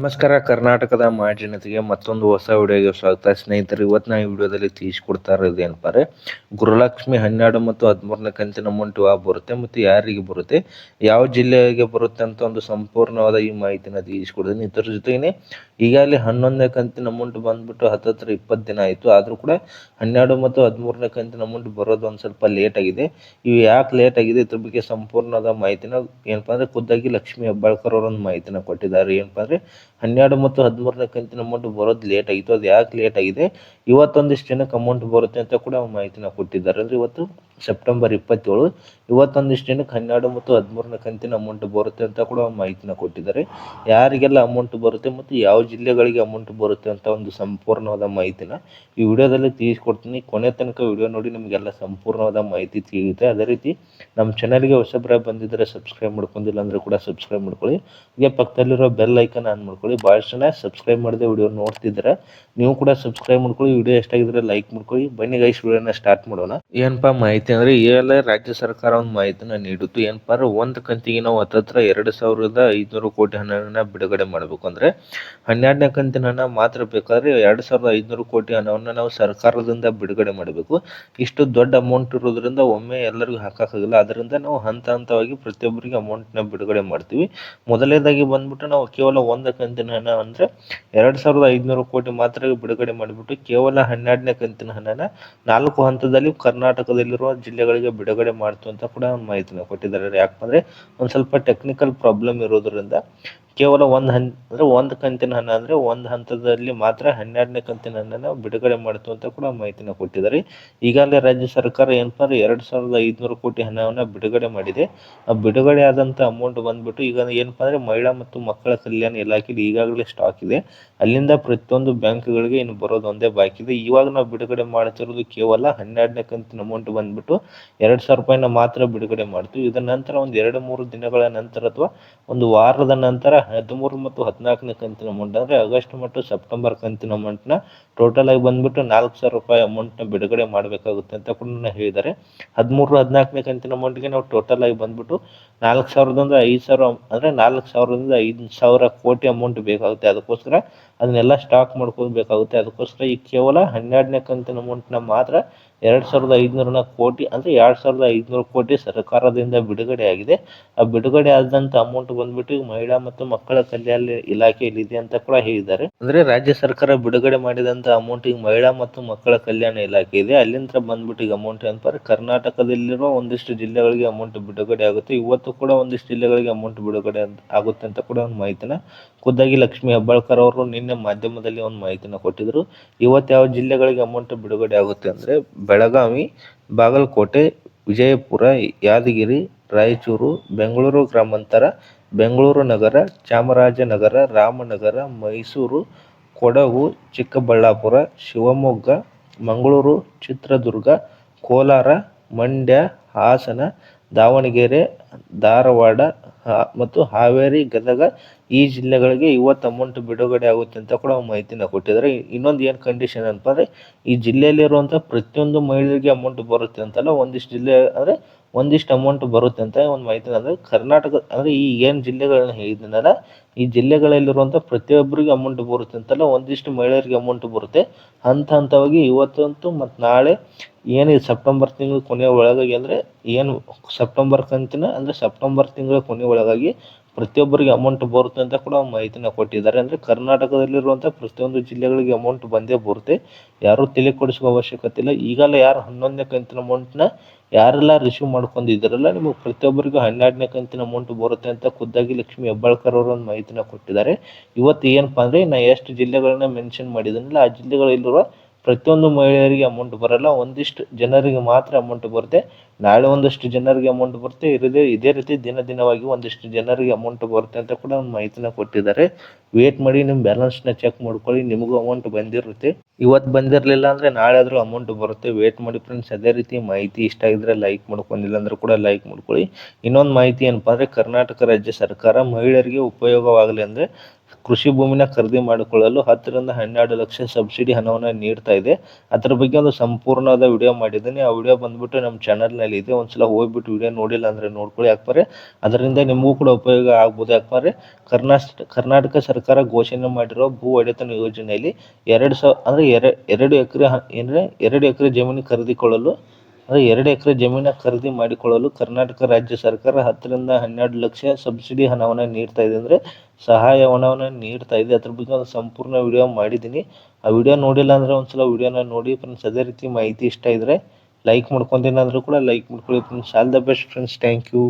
ನಮಸ್ಕಾರ, ಕರ್ನಾಟಕದ ಜನತೆಗೆ ಮತ್ತೊಂದು ಹೊಸ ವಿಡಿಯೋಗೆ ಸ್ವಾಗತ. ಸ್ನೇಹಿತರೆ, ಇವತ್ತು ನಾವು ಈ ವಿಡಿಯೋದಲ್ಲಿ ತಿಳಿಸ್ಕೊಡ್ತಾ ಇರೋದು ಏನಪ್ಪಾರೆ ಗೃಹಲಕ್ಷ್ಮಿ ಹನ್ನೆರಡು ಮತ್ತು ಹದಿಮೂರನೇ ಕಂತಿನ ಅಮೌಂಟ್ ಯಾವ ಬರುತ್ತೆ ಮತ್ತು ಯಾರಿಗೆ ಬರುತ್ತೆ, ಯಾವ ಜಿಲ್ಲೆಗೆ ಬರುತ್ತೆ ಅಂತ ಒಂದು ಸಂಪೂರ್ಣವಾದ ಈ ಮಾಹಿತಿನ ತಿಳಿಸ್ಕೊಡ್ತೀನಿ. ಇದ್ರ ಜೊತೆಗೆ ಈಗಾಗಲೇ ಹನ್ನೊಂದನೇ ಕಂತಿನ ಅಮೌಂಟ್ ಬಂದ್ಬಿಟ್ಟು ಹತ್ತತ್ರ ಇಪ್ಪತ್ತು ದಿನ ಆಯಿತು. ಆದರೂ ಕೂಡ ಹನ್ನೆರಡು ಮತ್ತು ಹದಿಮೂರನೇ ಕಂತಿನ ಅಮೌಂಟ್ ಬರೋದು ಒಂದು ಸ್ವಲ್ಪ ಲೇಟ್ ಆಗಿದೆ. ಇವು ಯಾಕೆ ಲೇಟ್ ಆಗಿದೆ? ಇದ್ರ ಬಗ್ಗೆ ಸಂಪೂರ್ಣವಾದ ಮಾಹಿತಿನ ಏನಪ್ಪ ಅಂದರೆ, ಖುದ್ದಾಗಿ ಲಕ್ಷ್ಮಿ ಹೆಬ್ಬಾಳ್ಕರ್ ಅವರೊಂದು ಮಾಹಿತಿನ ಕೊಟ್ಟಿದ್ದಾರೆ. ಏನಪ್ಪ ಅಂದರೆ ಹನ್ನೆರಡು ಮತ್ತು ಹದಿಮೂರನೇ ಕಂತಿನ ಅಮೌಂಟ್ ಬರೋದು ಲೇಟ್ ಆಗಿತ್ತು ಅದು ಯಾಕೆ ಲೇಟ್ ಆಗಿದೆ? ಇವತ್ತೊಂದಿಷ್ಟು ಜನಕ್ಕೆ ಅಮೌಂಟ್ ಬರುತ್ತೆ ಅಂತ ಕೂಡ ಮಾಹಿತಿನ ಕೊಟ್ಟಿದ್ದಾರೆ. ಅಂದರೆ ಇವತ್ತು ಸೆಪ್ಟೆಂಬರ್ ಇಪ್ಪತ್ತೇಳು. ಇವತ್ತೊಂದಿಷ್ಟು ಜನಕ್ಕೆ ಹನ್ನೆರಡು ಮತ್ತು ಹದಿಮೂರನೇ ಕಂತಿನ ಅಮೌಂಟ್ ಬರುತ್ತೆ ಅಂತ ಕೂಡ ಮಾಹಿತಿನ ಕೊಟ್ಟಿದ್ದಾರೆ. ಯಾರಿಗೆಲ್ಲ ಅಮೌಂಟ್ ಬರುತ್ತೆ ಮತ್ತು ಯಾವ ಜಿಲ್ಲೆಗಳಿಗೆ ಅಮೌಂಟ್ ಬರುತ್ತೆ ಅಂತ ಒಂದು ಸಂಪೂರ್ಣವಾದ ಮಾಹಿತಿನ ಈ ವಿಡಿಯೋದಲ್ಲಿ ತಿಳಿಸ್ಕೊಡ್ತೀನಿ. ಕೊನೆ ತನಕ ವಿಡಿಯೋ ನೋಡಿ, ನಿಮಗೆಲ್ಲ ಸಂಪೂರ್ಣವಾದ ಮಾಹಿತಿ ತಿಳಿಯುತ್ತೆ. ಅದೇ ರೀತಿ ನಮ್ಮ ಚಾನಲ್ಗೆ ಹೊಸಬ್ರ ಬಂದಿದ್ದರೆ ಸಬ್ಸ್ಕ್ರೈಬ್ ಮಾಡ್ಕೊಂಡಿಲ್ಲ ಅಂದರೆ ಕೂಡ ಸಬ್ಸ್ಕ್ರೈಬ್ ಮಾಡ್ಕೊಳ್ಳಿ. ಹಾಗೆ ಪಕ್ಕದಲ್ಲಿರೋ ಬೆಲ್ ಐಕನ್ ಆನ್ ಮಾಡ್ಕೊಳ್ಳಿ. ಭಾಳಷ್ಟು ಜನ ಸಬ್ಸ್ಕ್ರೈಬ್ ಮಾಡದೆ ವಿಡಿಯೋ ನೋಡ್ತಿದ್ರೆ ನೀವು ಕೂಡ ಸಬ್ಸ್ಕ್ರೈಬ್ ಮಾಡ್ಕೊಳ್ಳಿ. ವಿಡಿಯೋ ಎಷ್ಟಾಗಿದ್ರೆ ಲೈಕ್ ಮಾಡ್ಕೊಳ್ಳಿ. ಬನ್ನಿ ಗೈಸ್ ವಿಡಿಯೋನ ಸ್ಟಾರ್ಟ್ ಮಾಡೋಣ. ಏನಪ್ಪ ಮಾಹಿತಿ? ಅಂದರೆ ಇವೆಲ್ಲ ರಾಜ್ಯ ಸರ್ಕಾರ ಒಂದು ಮಾಹಿತಿನ ನೀಡುತ್ತೆ. ಏನಪ್ಪ ಅಂದ್ರೆ ಒಂದು ಕಂತಿಗೆ ನಾವು ಹತ್ತತ್ರ ಎರಡು ಸಾವಿರದ ಐದುನೂರು ಕೋಟಿ ಹಣವನ್ನು ಬಿಡುಗಡೆ ಮಾಡಬೇಕು. ಅಂದರೆ ಹನ್ನೆರಡನೇ ಕಂತಿನ ಹಣ ಮಾತ್ರ ಬೇಕಾದ್ರೆ ಎರಡು ಸಾವಿರದ ಐದುನೂರು ಕೋಟಿ ಹಣವನ್ನು ನಾವು ಸರ್ಕಾರದಿಂದ ಬಿಡುಗಡೆ ಮಾಡಬೇಕು. ಇಷ್ಟು ದೊಡ್ಡ ಅಮೌಂಟ್ ಇರೋದ್ರಿಂದ ಒಮ್ಮೆ ಎಲ್ಲರಿಗೂ ಹಾಕೋಕ್ಕಾಗಲ್ಲ ಅದರಿಂದ ನಾವು ಹಂತ ಹಂತವಾಗಿ ಪ್ರತಿಯೊಬ್ಬರಿಗೆ ನ ಬಿಡುಗಡೆ ಮಾಡ್ತೀವಿ. ಮೊದಲನೇದಾಗಿ ಬಂದ್ಬಿಟ್ಟು ನಾವು ಕೇವಲ ಒಂದು ಕಂತಿನ ಹಣ ಅಂದರೆ ಎರಡು ಸಾವಿರದ ಐದುನೂರು ಕೋಟಿ ಮಾತ್ರ ಬಿಡುಗಡೆ ಮಾಡಿಬಿಟ್ಟು ಕೇವಲ ಹನ್ನೆರಡನೇ ಕಂತಿನ ಹಣನ ನಾಲ್ಕು ಹಂತದಲ್ಲಿ ಕರ್ನಾಟಕದಲ್ಲಿರುವ ಜಿಲ್ಲೆಗಳಿಗೆ ಬಿಡುಗಡೆ ಮಾಡ್ತು ಅಂತ ಕೂಡ ಮಾಹಿತಿನ ಕೊಟ್ಟಿದ್ದಾರೆ. ಯಾಕಂದರೆ ಒಂದು ಸ್ವಲ್ಪ ಟೆಕ್ನಿಕಲ್ ಪ್ರಾಬ್ಲಮ್ ಇರೋದ್ರಿಂದ ಕೇವಲ ಒಂದು ಹನ್, ಅಂದರೆ ಒಂದು ಕಂತಿನ ಹಣ ಅಂದರೆ ಒಂದು ಹಂತದಲ್ಲಿ ಮಾತ್ರ ಹನ್ನೆರಡನೇ ಕಂತಿನ ಹಣನ ಬಿಡುಗಡೆ ಮಾಡಿತು ಅಂತ ಕೂಡ ಮಾಹಿತಿನ ಕೊಟ್ಟಿದ್ದಾರೆ. ಈಗಾಗಲೇ ರಾಜ್ಯ ಸರ್ಕಾರ ಏನಪ್ಪ ಅಂದರೆ ಎರಡು ಸಾವಿರದ ಐದುನೂರು ಕೋಟಿ ಹಣವನ್ನು ಬಿಡುಗಡೆ ಮಾಡಿದೆ. ಆ ಬಿಡುಗಡೆ ಆದಂಥ ಅಮೌಂಟ್ ಬಂದ್ಬಿಟ್ಟು ಈಗ ಏನಪ್ಪ ಅಂದರೆ ಮಹಿಳಾ ಮತ್ತು ಮಕ್ಕಳ ಕಲ್ಯಾಣ ಇಲಾಖೆಯಲ್ಲಿ ಈಗಾಗಲೇ ಸ್ಟಾಕ್ ಇದೆ. ಅಲ್ಲಿಂದ ಪ್ರತಿಯೊಂದು ಬ್ಯಾಂಕ್ಗಳಿಗೆ ಇನ್ನು ಬರೋದು ಒಂದೇ ಬಾಕಿ ಇದೆ. ಇವಾಗ ನಾವು ಬಿಡುಗಡೆ ಮಾಡ್ತಿರೋದು ಕೇವಲ ಹನ್ನೆರಡನೇ ಕಂತಿನ ಅಮೌಂಟ್ ಬಂದ್ಬಿಟ್ಟು ಎರಡು ಸಾವಿರ ರೂಪಾಯಿನ ಮಾತ್ರ ಬಿಡುಗಡೆ ಮಾಡ್ತೀವಿ. ಇದರ ನಂತರ ಒಂದು ಎರಡು ಮೂರು ದಿನಗಳ ನಂತರ ಅಥವಾ ಒಂದು ವಾರದ ನಂತರ ಹದಿಮೂರು ಮತ್ತು ಹದಿನಾಲ್ಕನೇ ಕಂತಿನ ಅಮೌಂಟ್ ಅಂದರೆ ಆಗಸ್ಟ್ ಮತ್ತು ಸೆಪ್ಟೆಂಬರ್ ಕಂತಿನ ಅಮೌಂಟ್ನ ಟೋಟಲ್ ಆಗಿ ಬಂದ್ಬಿಟ್ಟು ನಾಲ್ಕು ಸಾವಿರ ರೂಪಾಯಿ ಅಮೌಂಟ್ನ ಬಿಡುಗಡೆ ಮಾಡಬೇಕಾಗುತ್ತೆ ಅಂತ ಕೂಡ ಹೇಳಿದ್ದಾರೆ. ಹದಿಮೂರು, ಹದಿನಾಲ್ಕನೇ ಕಂತಿನ ಅಮೌಂಟ್ಗೆ ನಾವು ಟೋಟಲ್ ಆಗಿ ಬಂದ್ಬಿಟ್ಟು ನಾಲ್ಕು ಸಾವಿರದಿಂದ ಐದು ಸಾವಿರ, ಅಂದರೆ ನಾಲ್ಕು ಸಾವಿರದಿಂದ ಐದು ಸಾವಿರ ಕೋಟಿ ಅಮೌಂಟ್ ಬೇಕಾಗುತ್ತೆ. ಅದಕ್ಕೋಸ್ಕರ ಅದನ್ನೆಲ್ಲ ಸ್ಟಾಕ್ ಮಾಡ್ಕೋಬೇಕಾಗುತ್ತೆ ಅದಕ್ಕೋಸ್ಕರ ಈ ಕೇವಲ ಹನ್ನೆರಡನೇ ಕಂತಿನ ಅಮೌಂಟ್ನ ಮಾತ್ರ ಎರಡು ಸಾವಿರದ ಐದುನೂರನ ಕೋಟಿ ಅಂದರೆ ಎರಡು ಸಾವಿರದ ಐದುನೂರು ಕೋಟಿ ಸರ್ಕಾರದಿಂದ ಬಿಡುಗಡೆ ಆಗಿದೆ. ಆ ಬಿಡುಗಡೆ ಆದಂಥ ಅಮೌಂಟ್ ಬಂದ್ಬಿಟ್ಟು ಮಹಿಳಾ ಮತ್ತು ಮಕ್ಕಳ ಕಲ್ಯಾಣ ಇಲಾಖೆಯಲ್ಲಿ ಇದೆ ಅಂತ ಕೂಡ ಹೇಳಿದ್ದಾರೆ. ಅಂದರೆ ರಾಜ್ಯ ಸರ್ಕಾರ ಬಿಡುಗಡೆ ಮಾಡಿದಂಥ ಅಮೌಂಟ್ ಈಗ ಮಹಿಳಾ ಮತ್ತು ಮಕ್ಕಳ ಕಲ್ಯಾಣ ಇಲಾಖೆ ಇದೆ. ಅಲ್ಲಿಂದ ಬಂದ್ಬಿಟ್ಟು ಈಗ ಅಮೌಂಟ್ ಏನಪ್ಪ ಕರ್ನಾಟಕದಲ್ಲಿರುವ ಒಂದಿಷ್ಟು ಜಿಲ್ಲೆಗಳಿಗೆ ಅಮೌಂಟ್ ಬಿಡುಗಡೆ ಆಗುತ್ತೆ. ಇವತ್ತು ಕೂಡ ಒಂದಿಷ್ಟು ಜಿಲ್ಲೆಗಳಿಗೆ ಅಮೌಂಟ್ ಬಿಡುಗಡೆ ಆಗುತ್ತೆ ಅಂತ ಕೂಡ ಒಂದು ಮಾಹಿತಿನ ಖುದ್ದಾಗಿ ಲಕ್ಷ್ಮಿ ಹೆಬ್ಬಾಳ್ಕರ್ ಅವರು ನಿನ್ನೆ ಮಾಧ್ಯಮದಲ್ಲಿ ಒಂದು ಮಾಹಿತಿನ ಕೊಟ್ಟಿದ್ರು. ಇವತ್ತು ಯಾವ ಜಿಲ್ಲೆಗಳಿಗೆ ಅಮೌಂಟ್ ಬಿಡುಗಡೆ ಆಗುತ್ತೆ ಅಂದರೆ ಬೆಳಗಾವಿ, ಬಾಗಲಕೋಟೆ, ವಿಜಯಪುರ, ಯಾದಗಿರಿ, ರಾಯಚೂರು, ಬೆಂಗಳೂರು ಗ್ರಾಮಾಂತರ, ಬೆಂಗಳೂರು ನಗರ, ಚಾಮರಾಜನಗರ, ರಾಮನಗರ, ಮೈಸೂರು, ಕೊಡಗು, ಚಿಕ್ಕಬಳ್ಳಾಪುರ, ಶಿವಮೊಗ್ಗ, ಮಂಗಳೂರು, ಚಿತ್ರದುರ್ಗ, ಕೋಲಾರ, ಮಂಡ್ಯ, ಹಾಸನ ದಾವಣಗೆರೆ, ಧಾರವಾಡ ಮತ್ತು ಹಾವೇರಿ, ಗದಗ ಈ ಜಿಲ್ಲೆಗಳಿಗೆ ಇವತ್ತು ಅಮೌಂಟ್ ಬಿಡುಗಡೆ ಆಗುತ್ತೆ ಅಂತ ಕೂಡ ಮಾಹಿತಿನ ಕೊಟ್ಟಿದ್ದಾರೆ. ಇನ್ನೊಂದು ಏನು ಕಂಡೀಷನ್ ಅಂತಂದರೆ ಈ ಜಿಲ್ಲೆಯಲ್ಲಿರುವಂಥ ಪ್ರತಿಯೊಂದು ಮಹಿಳೆಯರಿಗೆ ಅಮೌಂಟ್ ಬರುತ್ತೆ ಅಂತಲ್ಲ ಒಂದಿಷ್ಟು ಜಿಲ್ಲೆ ಅಂದರೆ ಒಂದಿಷ್ಟು ಅಮೌಂಟ್ ಬರುತ್ತೆ ಅಂತ ಒಂದು ಮಾಹಿತಿ ಅಂದರೆ ಕರ್ನಾಟಕ, ಅಂದರೆ ಈ ಏನು ಜಿಲ್ಲೆಗಳನ್ನ ಹೇಳಿದ್ದೀನಲ್ಲ ಈ ಜಿಲ್ಲೆಗಳಲ್ಲಿರುವಂಥ ಪ್ರತಿಯೊಬ್ಬರಿಗೆ ಅಮೌಂಟ್ ಬರುತ್ತೆ ಅಂತಲ್ಲ, ಒಂದಿಷ್ಟು ಮಹಿಳೆಯರಿಗೆ ಅಮೌಂಟ್ ಬರುತ್ತೆ. ಹಂತ ಹಂತವಾಗಿ ಇವತ್ತಂತೂ ಮತ್ತು ನಾಳೆ ಏನು ಸೆಪ್ಟೆಂಬರ್ ತಿಂಗಳ ಕೊನೆಯ ಒಳಗಾಗಿ ಅಂದರೆ, ಏನು ಸೆಪ್ಟೆಂಬರ್ ಕಂತಿನ ಅಂದರೆ ಸೆಪ್ಟೆಂಬರ್ ತಿಂಗಳ ಕೊನೆಯ ಒಳಗಾಗಿ ಪ್ರತಿಯೊಬ್ಬರಿಗೆ ಅಮೌಂಟ್ ಬರುತ್ತೆ ಅಂತ ಕೂಡ ಮಾಹಿತಿನ ಕೊಟ್ಟಿದ್ದಾರೆ. ಅಂದರೆ ಕರ್ನಾಟಕದಲ್ಲಿರುವಂಥ ಪ್ರತಿಯೊಂದು ಜಿಲ್ಲೆಗಳಿಗೆ ಅಮೌಂಟ್ ಬಂದೇ ಬರುತ್ತೆ. ಯಾರೂ ತಲೆ ಕೊಡಿಸುವ ಅವಶ್ಯಕತೆ ಇಲ್ಲ. ಈಗಲೇ ಯಾರು ಹನ್ನೊಂದನೇ ಕಂತಿನ ಅಮೌಂಟ್ನ ಯಾರೆಲ್ಲ ರಿಸೀವ್ ಮಾಡ್ಕೊಂಡಿದ್ದಾರಲ್ಲ, ನಿಮಗೆ ಪ್ರತಿಯೊಬ್ಬರಿಗೂ ಹನ್ನೆರಡನೇ ಕಂತಿನ ಅಮೌಂಟ್ ಬರುತ್ತೆ ಅಂತ ಖುದ್ದಾಗಿ ಲಕ್ಷ್ಮಿ ಹೆಬ್ಬಾಳ್ಕರ್ ಅವರು ಒಂದು ಮಾಹಿತಿನ ಕೊಟ್ಟಿದ್ದಾರೆ. ಇವತ್ತು ಏನಪ್ಪ ಅಂದರೆ ನಾ ಎಷ್ಟು ಜಿಲ್ಲೆಗಳನ್ನ ಮೆನ್ಷನ್ ಮಾಡಿದ್ದೀನಲ್ಲ ಆ ಜಿಲ್ಲೆಗಳಲ್ಲಿರುವ ಪ್ರತಿಯೊಂದು ಮಹಿಳೆಯರಿಗೆ ಅಮೌಂಟ್ ಬರಲ್ಲ, ಒಂದಿಷ್ಟು ಜನರಿಗೆ ಮಾತ್ರ ಅಮೌಂಟ್ ಬರುತ್ತೆ. ನಾಳೆ ಒಂದಷ್ಟು ಜನರಿಗೆ ಅಮೌಂಟ್ ಬರುತ್ತೆ, ಇರದೇ, ಇದೇ ರೀತಿ ದಿನ ದಿನವಾಗಿ ಒಂದಿಷ್ಟು ಜನರಿಗೆ ಅಮೌಂಟ್ ಬರುತ್ತೆ ಅಂತ ಕೂಡ ಒಂದು ಮಾಹಿತಿನ ಕೊಟ್ಟಿದ್ದಾರೆ. ವೇಟ್ ಮಾಡಿ, ನಿಮ್ಮ ಬ್ಯಾಲೆನ್ಸ್ನ ಚೆಕ್ ಮಾಡ್ಕೊಳ್ಳಿ, ನಿಮಗೂ ಅಮೌಂಟ್ ಬಂದಿರುತ್ತೆ. ಇವತ್ತು ಬಂದಿರಲಿಲ್ಲ ಅಂದರೆ ನಾಳೆ ಆದರೂ ಅಮೌಂಟ್ ಬರುತ್ತೆ. ವೇಟ್ ಮಾಡಿ ಫ್ರೆಂಡ್ಸ್ ಅದೇ ರೀತಿ ಮಾಹಿತಿ ಇಷ್ಟ ಆಗಿದ್ರೆ ಲೈಕ್ ಮಾಡ್ಕೊಂಡಿಲ್ಲ ಅಂದ್ರೆ ಕೂಡ ಲೈಕ್ ಮಾಡ್ಕೊಳ್ಳಿ. ಇನ್ನೊಂದು ಮಾಹಿತಿ ಏನಪ್ಪ ಅಂದರೆ, ಕರ್ನಾಟಕ ರಾಜ್ಯ ಸರ್ಕಾರ ಮಹಿಳೆಯರಿಗೆ ಉಪಯೋಗವಾಗಲಿ ಅಂದರೆ ಕೃಷಿ ಭೂಮಿನ ಖರೀದಿ ಮಾಡಿಕೊಳ್ಳಲು ಹತ್ತರಿಂದ ಹನ್ನೆರಡು ಲಕ್ಷ ಸಬ್ಸಿಡಿ ಹಣವನ್ನು ನೀಡ್ತಾ ಇದೆ. ಅದರ ಬಗ್ಗೆ ಒಂದು ಸಂಪೂರ್ಣವಾದ ವಿಡಿಯೋ ಮಾಡಿದ್ದೀನಿ. ಆ ವಿಡಿಯೋ ಬಂದ್ಬಿಟ್ಟು ನಮ್ಮ ಚಾನಲ್ನಲ್ಲಿ ಇದೆ. ಒಂದ್ಸಲ ಹೋಗ್ಬಿಟ್ಟು ವಿಡಿಯೋ ನೋಡಿಲ್ಲ ಅಂದರೆ ನೋಡ್ಕೊಳ್ಳಿ ಯಾಕಂದರೆ ಅದರಿಂದ ನಿಮಗೂ ಕೂಡ ಉಪಯೋಗ ಆಗ್ಬೋದು ಯಾಕಂದರೆ ಕರ್ನಾಟಕ ಕರ್ನಾಟಕ ಸರ್ಕಾರ ಘೋಷಣೆ ಮಾಡಿರೋ ಭೂ ಒಡೆತನ ಯೋಜನೆಯಲ್ಲಿ ಎರಡು ಸಾವಿರ ಅಂದರೆ ಎರೆ, ಎರಡು ಎಕರೆ ಏನಂದರೆ ಎರಡು ಎಕರೆ ಜಮೀನು ಖರೀದಿಕೊಳ್ಳಲು ಅಂದರೆ ಎರಡು ಎಕರೆ ಜಮೀನ ಖರೀದಿ ಮಾಡಿಕೊಳ್ಳಲು ಕರ್ನಾಟಕ ರಾಜ್ಯ ಸರ್ಕಾರ ಹತ್ತರಿಂದ ಹನ್ನೆರಡು ಲಕ್ಷ ಸಬ್ಸಿಡಿ ಹಣವನ್ನು ನೀಡ್ತಾ ಇದೆ ಅಂದರೆ ಸಹಾಯಧನವನ್ನು ನೀಡ್ತಾ ಇದೆ. ಅದ್ರ ಬಗ್ಗೆ ಒಂದು ಸಂಪೂರ್ಣ ವಿಡಿಯೋ ಮಾಡಿದ್ದೀನಿ. ಆ ವಿಡಿಯೋ ನೋಡಿಲ್ಲ ಅಂದರೆ ಒಂದ್ಸಲ ವಿಡಿಯೋನ ನೋಡಿ ಫ್ರೆಂಡ್ಸ್ ಅದೇ ರೀತಿ ಮಾಹಿತಿ ಇಷ್ಟ ಇದ್ದರೆ ಲೈಕ್ ಮಾಡ್ಕೊಂತೀನಿ ಅಂದರೂ ಕೂಡ ಲೈಕ್ ಮಾಡ್ಕೊಳ್ಳಿ friends all the best friends thank you